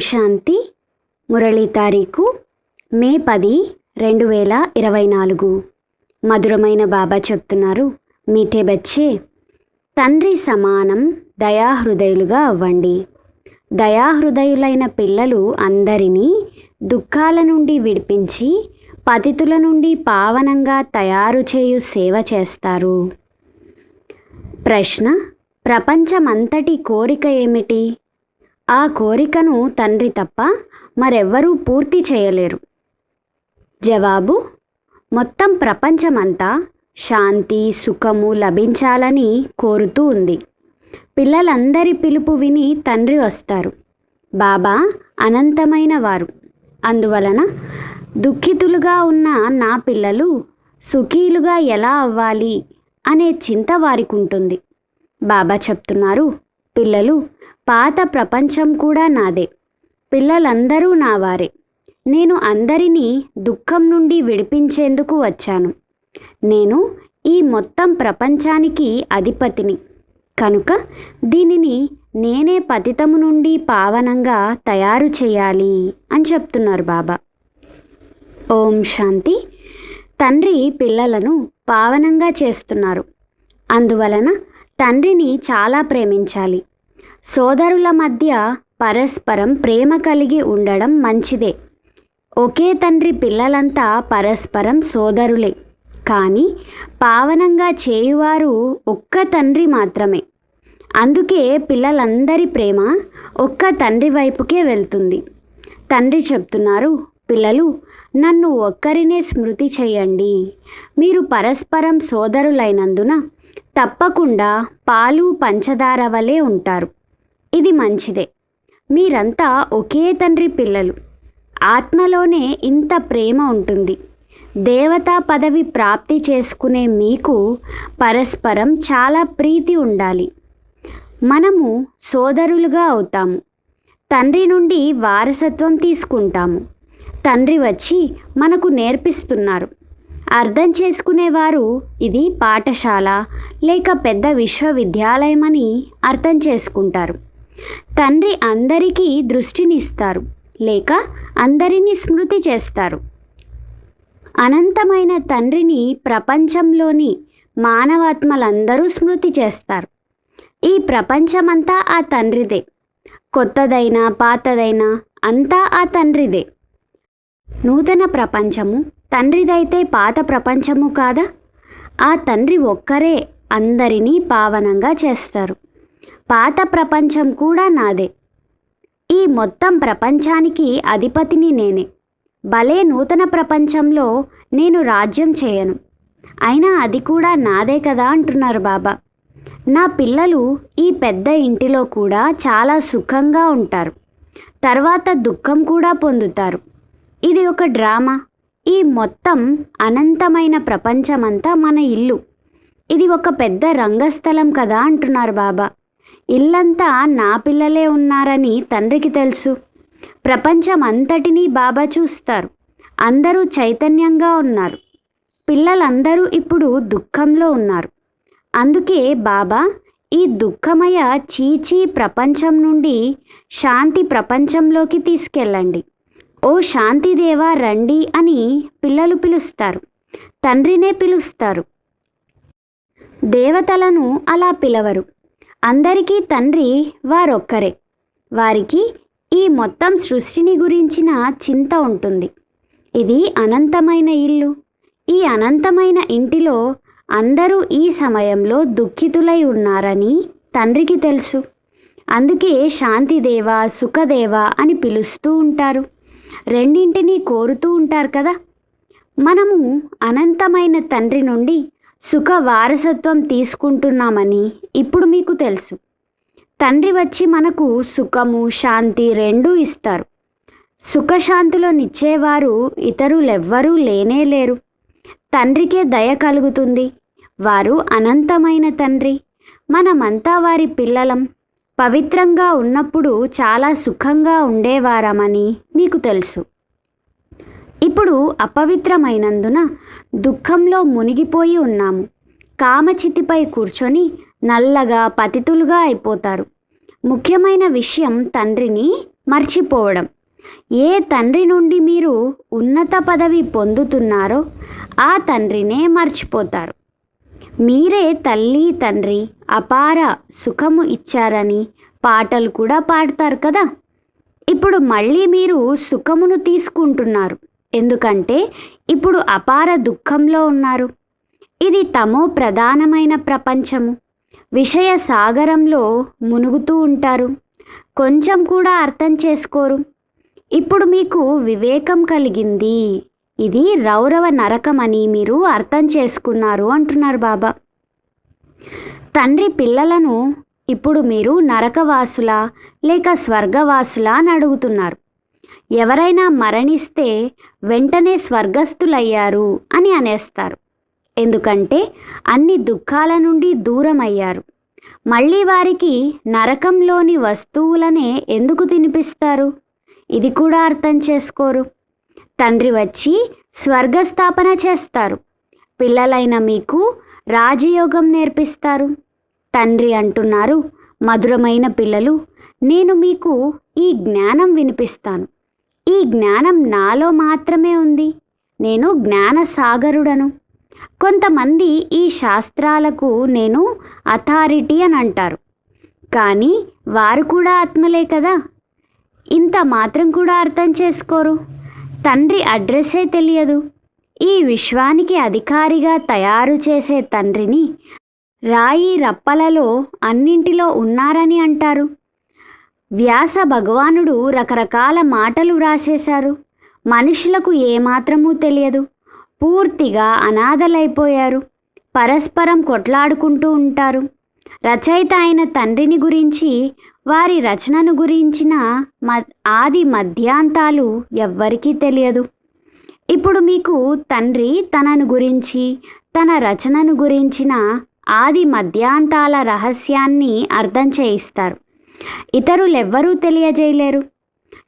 శాంతి మురళీ తారీఖు మే పది రెండు వేల ఇరవై నాలుగు. మధురమైన బాబా చెప్తున్నారు మీటే బచ్చే తండ్రి సమానం దయాహృదయులుగా అవ్వండి. దయాహృదయులైన పిల్లలు అందరినీ దుఃఖాల నుండి విడిపించి పతితుల నుండి పావనంగా తయారు చేయు సేవ చేస్తారు. ప్రశ్న ప్రపంచమంతటి కోరిక ఏమిటి? ఆ కోరికను తండ్రి తప్ప మరెవ్వరూ పూర్తి చేయలేరు. జవాబు మొత్తం ప్రపంచమంతా శాంతి సుఖము లభించాలని కోరుతూ ఉంది. పిల్లలందరి పిలుపు విని తండ్రి వస్తారు. బాబా అనంతమైన వారు. అందువలన దుఃఖితులుగా ఉన్న నా పిల్లలు సుఖీలుగా ఎలా అవ్వాలి అనే చింత వారికి ఉంటుంది బాబా చెప్తున్నారు పిల్లలు పాత ప్రపంచం కూడా నాదే. పిల్లలందరూ నా వారే నేను అందరినీ దుఃఖం నుండి విడిపించేందుకు వచ్చాను. నేను ఈ మొత్తం ప్రపంచానికి అధిపతిని. కనుక దీనిని నేనే పతితము నుండి పావనంగా తయారు చేయాలి అని చెప్తున్నారు బాబా. ఓం శాంతి. తండ్రి పిల్లలను పావనంగా చేస్తున్నారు. అందువలన తండ్రిని చాలా ప్రేమించాలి. సోదరుల మధ్య పరస్పరం ప్రేమ కలిగి ఉండడం మంచిదే. ఒకే తండ్రి పిల్లలంతా పరస్పరం సోదరులే. కానీ పావనంగా చేయువారు ఒక్క తండ్రి మాత్రమే. అందుకే పిల్లలందరి ప్రేమ ఒక్క తండ్రి వైపుకే వెళ్తుంది. తండ్రి చెప్తున్నారు పిల్లలు నన్ను ఒక్కరినే స్మృతి చేయండి. మీరు పరస్పరం సోదరులైనందున తప్పకుండా పాలు పంచదార వలె ఉంటారు. ఇది మంచిదే. మీరంతా ఒకే తండ్రి పిల్లలు. ఆత్మలోనే ఇంత ప్రేమ ఉంటుంది. దేవతా పదవి ప్రాప్తి చేసుకునే మీకు పరస్పరం చాలా ప్రీతి ఉండాలి. మనము సోదరులుగా అవుతాము. తండ్రి నుండి వారసత్వం తీసుకుంటాము. తండ్రి వచ్చి మనకు నేర్పిస్తున్నారు. అర్థం చేసుకునేవారు ఇది పాఠశాల లేక పెద్ద విశ్వవిద్యాలయమని అర్థం చేసుకుంటారు. తండ్రి అందరికీ దృష్టినిస్తారు లేక అందరినీ స్మృతి చేస్తారు. అనంతమైన తండ్రిని ప్రపంచంలోని మానవాత్మలందరూ స్మృతి చేస్తారు. ఈ ప్రపంచమంతా ఆ తండ్రిదే. కొత్తదైనా పాతదైనా అంతా ఆ తండ్రిదే. నూతన ప్రపంచము తండ్రిదైతే పాత ప్రపంచము కాదా? ఆ తండ్రి ఒక్కరే అందరినీ పావనంగా చేస్తారు. పాత ప్రపంచం కూడా నాదే. ఈ మొత్తం ప్రపంచానికి అధిపతిని నేనే. భలే నూతన ప్రపంచంలో నేను రాజ్యం చేయను. అయినా అది కూడా నాదే కదా అంటున్నారు బాబా. నా పిల్లలు ఈ పెద్ద ఇంటిలో కూడా చాలా సుఖంగా ఉంటారు. తర్వాత దుఃఖం కూడా పొందుతారు. ఇది ఒక డ్రామా. ఈ మొత్తం అనంతమైన ప్రపంచమంతా మన ఇల్లు. ఇది ఒక పెద్ద రంగస్థలం కదా అంటున్నారు బాబా. ఇల్లంతా నా పిల్లలే ఉన్నారని తండ్రికి తెలుసు. ప్రపంచం అంతటినీ బాబా చూస్తారు. అందరూ చైతన్యంగా ఉన్నారు. పిల్లలందరూ ఇప్పుడు దుఃఖంలో ఉన్నారు. అందుకే బాబా ఈ దుఃఖమయ చీచీ ప్రపంచం నుండి శాంతి ప్రపంచంలోకి తీసుకెళ్ళండి. ఓ శాంతిదేవా రండి అని పిల్లలు పిలుస్తారు. తండ్రినే పిలుస్తారు. దేవతలను అలా పిలవరు. అందరికీ తండ్రి వారొక్కరే. వారికి ఈ మొత్తం సృష్టిని గురించిన చింత ఉంటుంది. ఇది అనంతమైన ఇల్లు. ఈ అనంతమైన ఇంటిలో అందరూ ఈ సమయంలో దుఃఖితులై ఉన్నారని తండ్రికి తెలుసు. అందుకే శాంతిదేవ సుఖదేవ అని పిలుస్తూ ఉంటారు. రెండింటినీ కోరుతూ ఉంటారు కదా? మనము అనంతమైన తండ్రి నుండి సుఖ వారసత్వం తీసుకుంటున్నామని ఇప్పుడు మీకు తెలుసు. తండ్రి వచ్చి మనకు సుఖము శాంతి రెండూ ఇస్తారు. సుఖశాంతులనిచ్చేవారు ఇతరులెవ్వరూ లేనే లేరు. తండ్రికే దయ కలుగుతుంది. వారు అనంతమైన తండ్రి. మనమంతా వారి పిల్లలం. పవిత్రంగా ఉన్నప్పుడు చాలా సుఖంగా ఉండేవారమని మీకు తెలుసు. ఇప్పుడు అపవిత్రమైనందున దుఃఖంలో మునిగిపోయి ఉన్నాము. కామచితిపై కూర్చొని నల్లగా పతితులుగా అయిపోతారు. ముఖ్యమైన విషయం తండ్రిని మర్చిపోవడం. ఏ తండ్రి నుండి మీరు ఉన్నత పదవి పొందుతున్నారో ఆ తండ్రినే మర్చిపోతారు. మీరే తల్లి తండ్రి అపార సుఖము ఇచ్చారని పాటలు కూడా పాడతారు కదా. ఇప్పుడు మళ్ళీ మీరు సుఖమును తీసుకుంటున్నారు. ఎందుకంటే ఇప్పుడు అపార దుఃఖంలో ఉన్నారు. ఇది తమో ప్రధానమైన ప్రపంచము. విషయ సాగరంలో మునుగుతూ ఉంటారు. కొంచెం కూడా అర్థం చేసుకోరు. ఇప్పుడు మీకు వివేకం కలిగింది. ఇది రౌరవ నరకమని మీరు అర్థం చేసుకున్నారు అంటున్నారు బాబా. తండ్రి పిల్లలను ఇప్పుడు మీరు నరకవాసులా లేక స్వర్గవాసులా అని అడుగుతున్నారు. ఎవరైనా మరణిస్తే వెంటనే స్వర్గస్థులయ్యారు అని అనేస్తారు. ఎందుకంటే అన్ని దుఃఖాల నుండి దూరం అయ్యారు మళ్ళీ వారికి నరకంలోని వస్తువులనే ఎందుకు తినిపిస్తారు? ఇది కూడా అర్థం చేసుకోరు. తండ్రి వచ్చి స్వర్గస్థాపన చేస్తారు. పిల్లలైన మీకు రాజయోగం నేర్పిస్తారు. తండ్రి అంటున్నారు మధురమైన పిల్లలు నేను మీకు ఈ జ్ఞానం వినిపిస్తాను. ఈ జ్ఞానం నాలో మాత్రమే ఉంది. నేను జ్ఞాన సాగరుడను కొంతమంది ఈ శాస్త్రాలకు నేను అథారిటీ అని అంటారు. కానీ వారు కూడా ఆత్మలే కదా. ఇంత మాత్రం కూడా అర్థం చేసుకోరు. తండ్రి అడ్రస్సే తెలియదు. ఈ విశ్వానికి అధికారిగా తయారు చేసే తండ్రిని రాయి రప్పలలో అన్నింటిలో ఉన్నారని అంటారు. వ్యాస భగవానుడు రకరకాల మాటలు వ్రాసేశారు మనుషులకు ఏమాత్రమూ తెలియదు. పూర్తిగా అనాథలైపోయారు. పరస్పరం కొట్లాడుకుంటూ ఉంటారు. రచయిత అయిన తండ్రిని గురించి వారి రచనను గురించిన మ ఆది మధ్యాంతాలు ఎవ్వరికీ తెలియదు. ఇప్పుడు మీకు తండ్రి తనను గురించి తన రచనను గురించిన ఆది మధ్యాంతాల రహస్యాన్ని అర్థం చేయిస్తారు. ఇతరులెవ్వరూ తెలియజేయలేరు.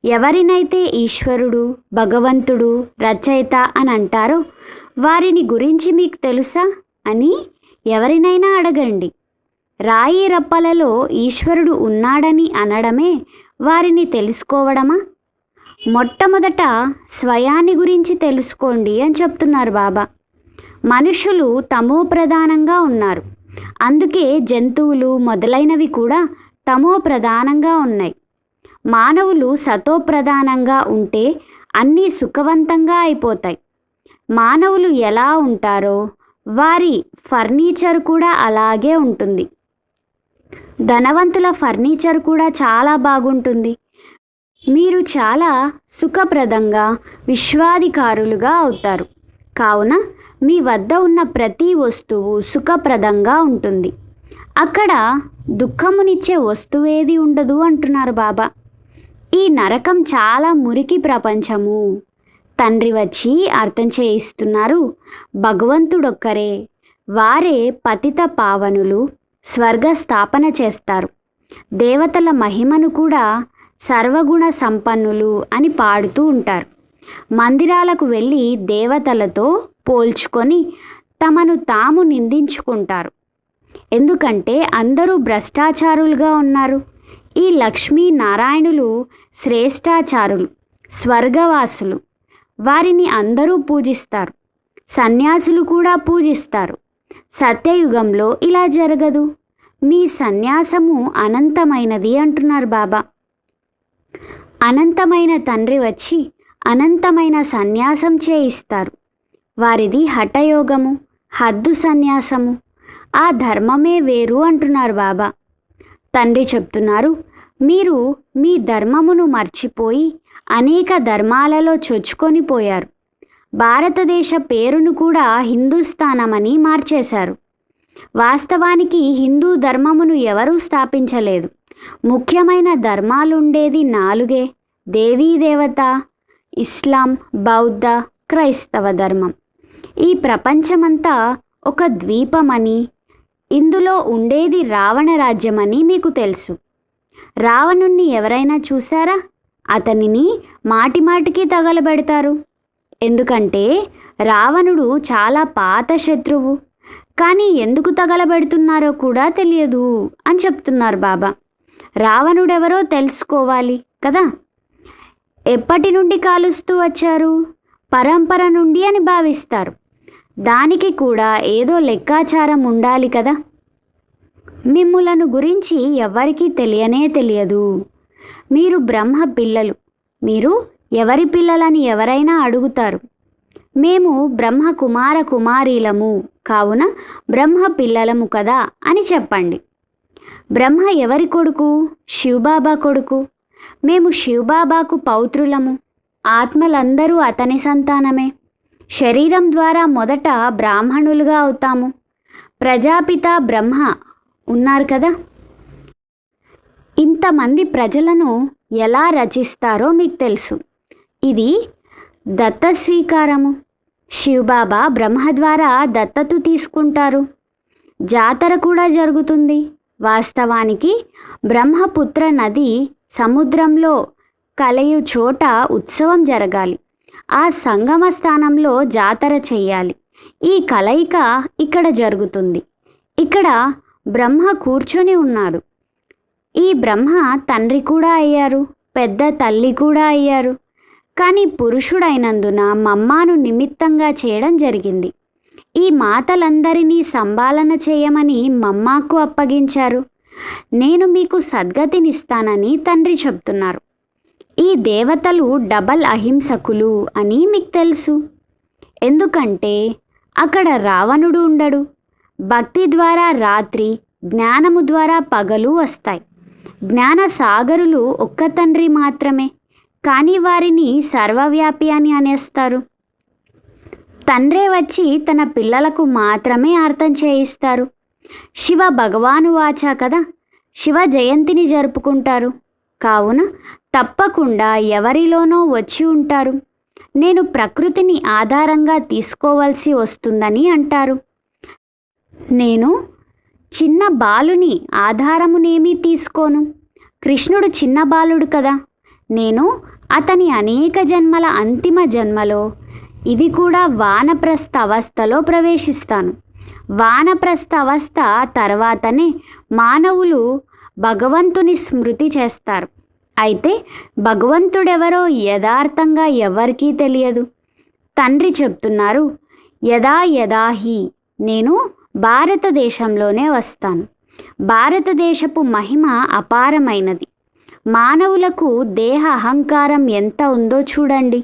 ఎవరినైతే ఈశ్వరుడు భగవంతుడు రచయిత అని అంటారో వారిని గురించి మీకు తెలుసా అని ఎవరినైనా అడగండి. రాయి రప్పలలో ఈశ్వరుడు ఉన్నాడని అనడమే వారిని తెలుసుకోవడమా? మొట్టమొదట స్వయాన్ని గురించి తెలుసుకోండి అని చెప్తున్నారు బాబా. మనుషులు తమో ప్రధానంగా ఉన్నారు. అందుకే జంతువులు మొదలైనవి కూడా తమో ప్రధానంగా ఉన్నాయి. మానవులు సతో ప్రధానంగా ఉంటే అన్నీ సుఖవంతంగా అయిపోతాయి. మానవులు ఎలా ఉంటారో వారి ఫర్నిచర్ కూడా అలాగే ఉంటుంది. ధనవంతుల ఫర్నిచర్ కూడా చాలా బాగుంటుంది. మీరు చాలా సుఖప్రదంగా విశ్వాధికారులుగా అవుతారు. కావున మీ వద్ద ఉన్న ప్రతి వస్తువు సుఖప్రదంగా ఉంటుంది. అక్కడ దుఃఖమునిచ్చే వస్తువేది ఉండదు అంటున్నారు బాబా. ఈ నరకం చాలా మురికి ప్రపంచము. తండ్రి వచ్చి అర్థం చేయిస్తున్నారు భగవంతుడొక్కరే వారే పతిత పావనులు స్వర్గ స్థాపన చేస్తారు. దేవతల మహిమను కూడా సర్వగుణ సంపన్నులు అని పాడుతూ ఉంటారు. మందిరాలకు వెళ్ళి దేవతలతో పోల్చుకొని తమను తాము నిందించుకుంటారు. ఎందుకంటే అందరూ భ్రష్టాచారులుగా ఉన్నారు. ఈ లక్ష్మీ నారాయణులు శ్రేష్టాచారులు స్వర్గవాసులు. వారిని అందరూ పూజిస్తారు. సన్యాసులు కూడా పూజిస్తారు. సత్యయుగంలో ఇలా జరగదు. మీ సన్యాసము అనంతమైనది అంటున్నారు బాబా. అనంతమైన తండ్రి వచ్చి అనంతమైన సన్యాసం చేయిస్తారు. వారిది హఠయోగము హద్దు సన్యాసము. ఆ ధర్మమే వేరు అంటున్నారు బాబా. తండ్రి చెప్తున్నారు మీరు మీ ధర్మమును మర్చిపోయి అనేక ధర్మాలలో చొచ్చుకొని పోయారు. భారతదేశ పేరును కూడా హిందూస్థానమని మార్చేశారు. వాస్తవానికి హిందూ ధర్మమును ఎవరూ స్థాపించలేదు. ముఖ్యమైన ధర్మాలుండేది నాలుగే దేవీ దేవత ఇస్లాం బౌద్ధ క్రైస్తవ ధర్మం. ఈ ప్రపంచమంతా ఒక ద్వీపమని ఇందులో ఉండేది రావణ రాజ్యమని మీకు తెలుసు. రావణుణ్ణి ఎవరైనా చూసారా అతనిని మాటిమాటికి తగలబెడతారు. ఎందుకంటే రావణుడు చాలా పాత శత్రువు. కానీ ఎందుకు తగలబెడుతున్నారో కూడా తెలియదు అని చెప్తున్నారు బాబా. రావణుడెవరో తెలుసుకోవాలి కదా? ఎప్పటి నుండి కాలుస్తూ వచ్చారు? పరంపర నుండి అని భావిస్తారు. దానికి కూడా ఏదో లెక్కాచారం ఉండాలి కదా. మిమ్ములను గురించి ఎవరికీ తెలియనే తెలియదు. మీరు బ్రహ్మ పిల్లలు. మీరు ఎవరి పిల్లలని ఎవరైనా అడుగుతారు. మేము బ్రహ్మ కుమార కుమారీలము. కావున బ్రహ్మ పిల్లలము కదా అని చెప్పండి. బ్రహ్మ ఎవరి కొడుకు? శివబాబా కొడుకు. మేము శివబాబాకు పౌత్రులము. ఆత్మలందరూ అతని సంతానమే. శరీరం ద్వారా మొదట బ్రాహ్మణులుగా అవుతాము. ప్రజాపిత బ్రహ్మ ఉన్నారు కదా? ఇంతమంది ప్రజలను ఎలా రచిస్తారో మీకు తెలుసు. ఇది దత్త స్వీకారము. శివబాబా బ్రహ్మ ద్వారా దత్తత తీసుకుంటారు. జాతర కూడా జరుగుతుంది. వాస్తవానికి బ్రహ్మపుత్ర నది సముద్రంలో కలయు చోట ఉత్సవం జరగాలి. ఆ సంగమ స్థానంలో జాతర చెయ్యాలి. ఈ కలయిక ఇక్కడ జరుగుతుంది. ఇక్కడ బ్రహ్మ కూర్చొని ఉన్నాడు. ఈ బ్రహ్మ తండ్రి కూడా అయ్యారు పెద్ద తల్లి కూడా అయ్యారు. కానీ పురుషుడైనందున మమ్మాను నిమిత్తంగా చేయడం జరిగింది. ఈ మాతలందరినీ సంభాలన చేయమని మమ్మాకు అప్పగించారు. నేను మీకు సద్గతినిస్తానని తండ్రి చెప్తున్నారు. ఈ దేవతలు డబల్ అహింసకులు అని మీకు తెలుసు. ఎందుకంటే అక్కడ రావణుడు ఉండడు. భక్తి ద్వారా రాత్రి జ్ఞానము ద్వారా పగలు వస్తాయి. జ్ఞాన సాగరులు ఒక్క తండ్రి మాత్రమే కానీ వారిని సర్వవ్యాపి అని అనేస్తారు. తండ్రే వచ్చి తన పిల్లలకు మాత్రమే అర్థం చేయిస్తారు. శివ భగవాను వాచా కదా? శివ జయంతిని జరుపుకుంటారు. కావున తప్పకుండా ఎవరిలోనో వచ్చి ఉంటారు. నేను ప్రకృతిని ఆధారంగా తీసుకోవాల్సి వస్తుందని అంటారు. నేను చిన్న బాలుని ఆధారమునేమీ తీసుకోను. కృష్ణుడు చిన్న బాలుడు కదా. నేను అతని అనేక జన్మల అంతిమ జన్మలో ఇది కూడా వానప్రస్థ అవస్థలో ప్రవేశిస్తాను. వానప్రస్థ అవస్థ తర్వాతనే మానవులు భగవంతుని స్మృతి చేస్తారు. అయితే భగవంతుడెవరో యథార్థంగా ఎవరికీ తెలియదు. తండ్రి చెప్తున్నారు యదా యదాహి నేను భారతదేశంలోనే వస్తాను. భారతదేశపు మహిమ అపారమైనది. మానవులకు దేహ అహంకారం ఎంత ఉందో చూడండి.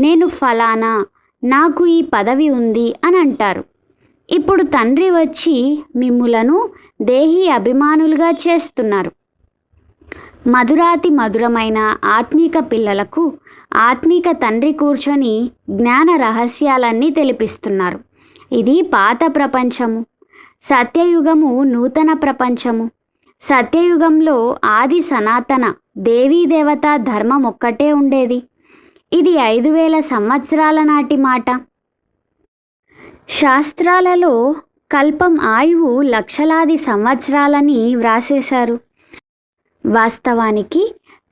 నేను ఫలానా నాకు ఈ పదవి ఉంది అని అంటారు. ఇప్పుడు తండ్రి వచ్చి మిమ్ములను దేహి అభిమానులుగా చేస్తున్నారు. మధురాతి మధురమైన ఆత్మీక పిల్లలకు ఆత్మీక తండ్రి కూర్చొని జ్ఞాన రహస్యాలన్నీ తెలిపిస్తున్నారు. ఇది పాత ప్రపంచము. సత్యయుగము నూతన ప్రపంచము. సత్యయుగంలో ఆది సనాతన దేవీ దేవత ధర్మం ఒక్కటే ఉండేది. ఇది ఐదు వేల సంవత్సరాల నాటి మాట. శాస్త్రాలలో కల్పం ఆయువు లక్షలాది సంవత్సరాలని వ్రాసేశారు. వాస్తవానికి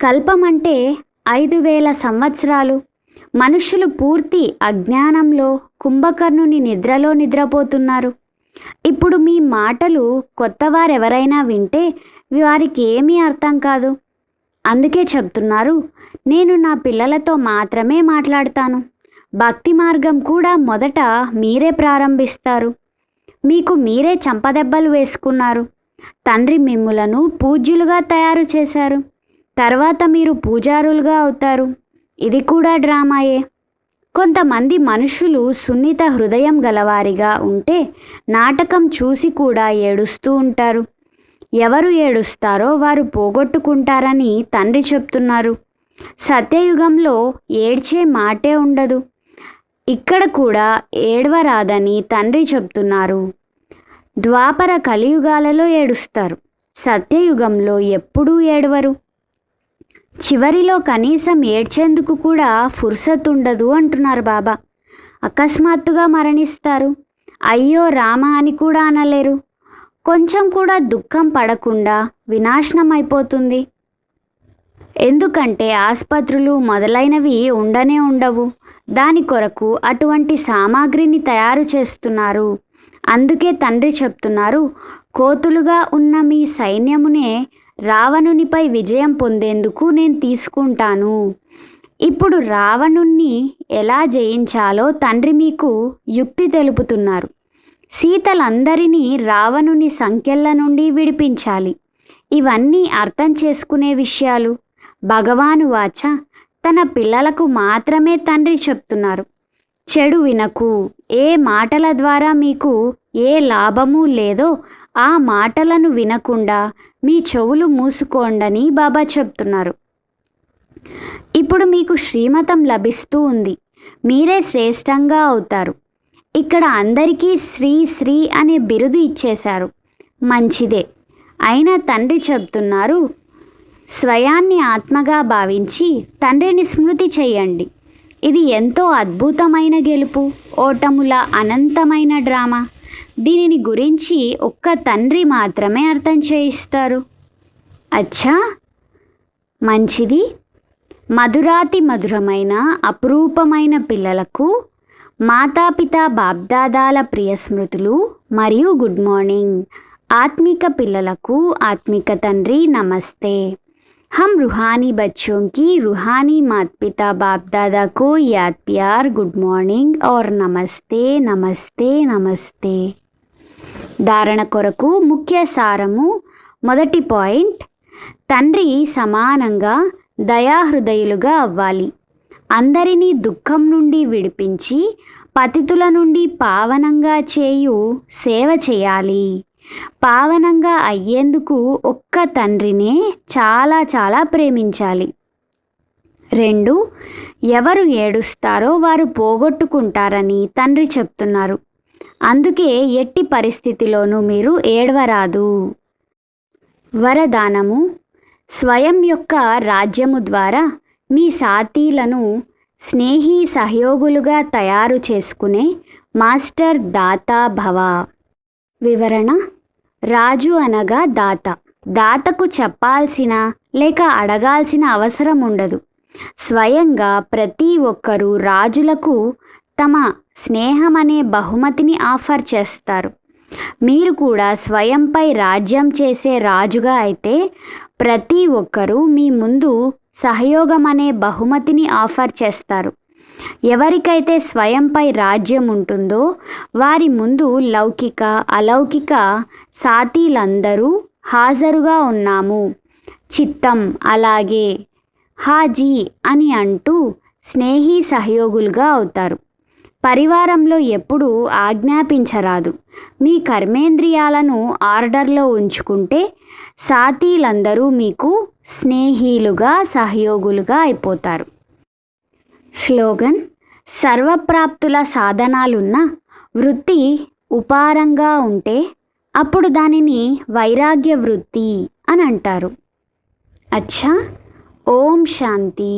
కల్పం అంటే ఐదు వేల సంవత్సరాలు. మనుషులు పూర్తి అజ్ఞానంలో కుంభకర్ణుని నిద్రలో నిద్రపోతున్నారు. ఇప్పుడు మీ మాటలు కొత్తవారెవరైనా వింటే వారికి ఏమీ అర్థం కాదు. అందుకే చెప్తున్నారు నేను నా పిల్లలతో మాత్రమే మాట్లాడతాను. భక్తి మార్గం కూడా మొదట మీరే ప్రారంభిస్తారు. మీకు మీరే చంపదెబ్బలు వేసుకున్నారు. తండ్రి మిమ్ములను పూజ్యులుగా తయారు చేశారు. తర్వాత మీరు పూజారులుగా అవుతారు. ఇది కూడా డ్రామాయే. కొంతమంది మనుషులు సున్నిత హృదయం గలవారిగా ఉంటే నాటకం చూసి కూడా ఏడుస్తూ ఉంటారు. ఎవరు ఏడుస్తారో వారు పోగొట్టుకుంటారని తండ్రి చెప్తున్నారు. సత్యయుగంలో ఏడ్చే మాటే ఉండదు. ఇక్కడ కూడా ఏడవరాదని తండ్రి చెప్తున్నారు. ద్వాపర కలియుగాలలో ఏడుస్తారు. సత్యయుగంలో ఎప్పుడూ ఏడవరు. చివరిలో కనీసం ఏడ్చేందుకు కూడా ఫుర్సత్ ఉండదు అంటున్నారు బాబా. అకస్మాత్తుగా మరణిస్తారు. అయ్యో రామ అని కూడా అనలేరు. కొంచెం కూడా దుఃఖం పడకుండా వినాశనం అయిపోతుంది ఎందుకంటే ఆసుపత్రులు మొదలైనవి ఉండనే ఉండవు. దాని కొరకు అటువంటి సామాగ్రిని తయారు చేస్తున్నారు అందుకే తండ్రి చెప్తున్నారు కోతులుగా ఉన్న మీ సైన్యమునే రావణునిపై విజయం పొందేందుకు నేను తీసుకుంటాను. ఇప్పుడు రావణుణ్ణి ఎలా జయించాలో తండ్రి మీకు యుక్తి తెలుపుతున్నారు. సీతలందరినీ రావణుని సంఖ్యల నుండి విడిపించాలి. ఇవన్నీ అర్థం చేసుకునే విషయాలు. భగవాను వాచ తన పిల్లలకు మాత్రమే తండ్రి చెప్తున్నారు. చెడు వినకు. ఏ మాటల ద్వారా మీకు ఏ లాభము లేదో ఆ మాటలను వినకుండా మీ చెవులు మూసుకోండని బాబా చెప్తున్నారు. ఇప్పుడు మీకు శ్రీమతం లభిస్తూ ఉంది. మీరే శ్రేష్టంగా అవుతారు. ఇక్కడ అందరికీ శ్రీ శ్రీ అనే బిరుదు ఇచ్చేశారు. మంచిదే. అయినా తండ్రి చెప్తున్నారు స్వయాన్ని ఆత్మగా భావించి తండ్రిని స్మృతి చేయండి. ఇది ఎంతో అద్భుతమైన గెలుపు ఓటముల అనంతమైన డ్రామా. దీనిని గురించి ఒక్క తండ్రి మాత్రమే అర్థం చేయిస్తారు. అచ్చా! మంచిది. మధురాతి మధురమైన అపురూపమైన పిల్లలకు మాతాపిత బాబ్దాదాల ప్రియ స్మృతులు మరియు గుడ్ మార్నింగ్. ఆత్మిక పిల్లలకు ఆత్మిక తండ్రి నమస్తే. हम रूहानी बच्चों की रूहानी माता पिता बाप दादा को याद प्यार गुड मॉर्निंग और నమస్తే నమస్తే నమస్తే ధారణ కొరకు ముఖ్య సారము మొదటి పాయింట్ తండ్రి సమానంగా దయాహృదయులుగా అవ్వాలి అందరినీ దుఃఖం నుండి విడిపించి పతితుల నుండి పావనంగా చేయు సేవ చేయాలి పావనంగా అయ్యేందుకు ఒక్క తండ్రినే చాలా చాలా ప్రేమించాలి. రెండు ఎవరు ఏడుస్తారో వారు పోగొట్టుకుంటారని తండ్రి చెప్తున్నారు. అందుకే ఎట్టి పరిస్థితిలోనూ మీరు ఏడవరాదు. వరదానము స్వయం యొక్క రాజ్యము ద్వారా మీ సాతీలను స్నేహి సహయోగులుగా తయారు చేసుకునే మాస్టర్ దాతా భవ. వివరణ. రాజు అనగా దాత. దాతకు చెప్పాల్సిన లేక అడగాల్సిన అవసరం ఉండదు. స్వయంగా ప్రతి ఒక్కరూ రాజులకు తమ స్నేహం అనే బహుమతిని ఆఫర్ చేస్తారు. మీరు కూడా స్వయంపై రాజ్యం చేసే రాజుగా అయితే ప్రతి ఒక్కరూ మీ ముందు సహయోగం అనే బహుమతిని ఆఫర్ చేస్తారు. ఎవరికైతే స్వయంపై రాజ్యం ఉంటుందో వారి ముందు లౌకిక అలౌకిక సాతీలందరూ హాజరుగా ఉన్నాము. చిత్తం అలాగే హాజీ అని అంటూ స్నేహి సహయోగులుగా అవుతారు. పరివారంలో ఎప్పుడూ ఆజ్ఞాపించరాదు. మీ కర్మేంద్రియాలను ఆర్డర్లో ఉంచుకుంటే సాతీలందరూ మీకు స్నేహీలుగా సహయోగులుగా అయిపోతారు. స్లోగన్ సర్వప్రాప్తుల సాధనాలున్న వృత్తి ఉపారంగా ఉంటే అప్పుడు దానిని వైరాగ్య వృత్తి అని అంటారు. అచ్చా ఓం శాంతి.